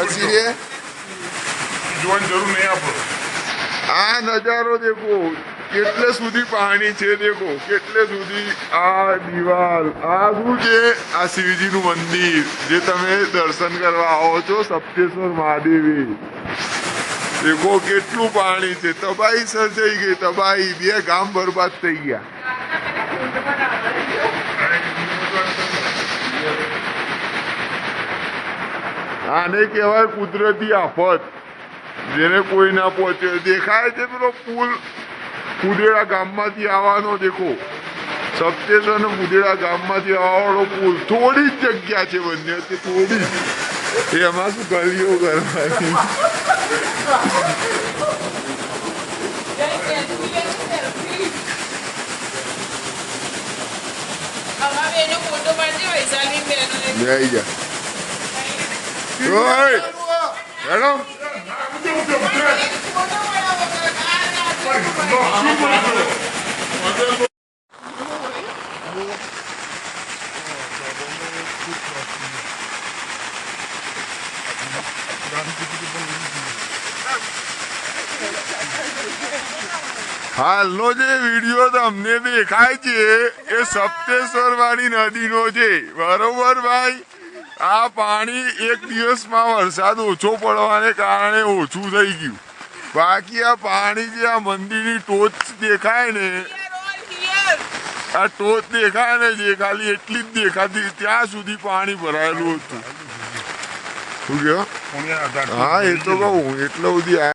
હસી રે જોવાની જરૂર નહીં આપો આ નજારો દેખો કેટલે સુધી પાણી છે દેખો કેટલે સુધી આ દિવાલ. આ શું છે? આ શિવજીનું મંદિર જે તમે દર્શન કરવા આવો છો સપ્તેશ્વર મહાદેવી. દેખો કેટલું પાણી છે. તબાહી સર્જાઈ ગઈ તબાહી. બે ગામ બરબાદ થઈ ગયા. આને કહેવાય કુદરતી આફત જેને કોઈ ના પહોંચે. દેખાય છે પેલો પુલ કુદેડા ગામમાંથી આવવાનો દેખો. સપ્તેશ અને કુદેડા ગામમાંથી આવવાનો પુલ. થોડી જ જગ્યા છે બંને તે થોડી. જ. એમાં શું ગલીઓ કરવાની જય જા. હાલનો જે વીડિયો તમને દેખાય છે એ સપ્તેશ્વર વાળી નદીનો છે. બરોબર ભાઈ? આ પાણી એક દિવસમાં વરસાદ ઓછો પડવાને કારણે ઓછું થઈ ગયું. બાકી આ પાણી જે આ મંદિરની ટોચ દેખાય ને આ ટોચ દેખાય ને જે ખાલી એટલી જ દેખાતી ત્યાં સુધી પાણી ભરાયેલું હતું. શું કહો હા એ તો કહું એટલે બધી આ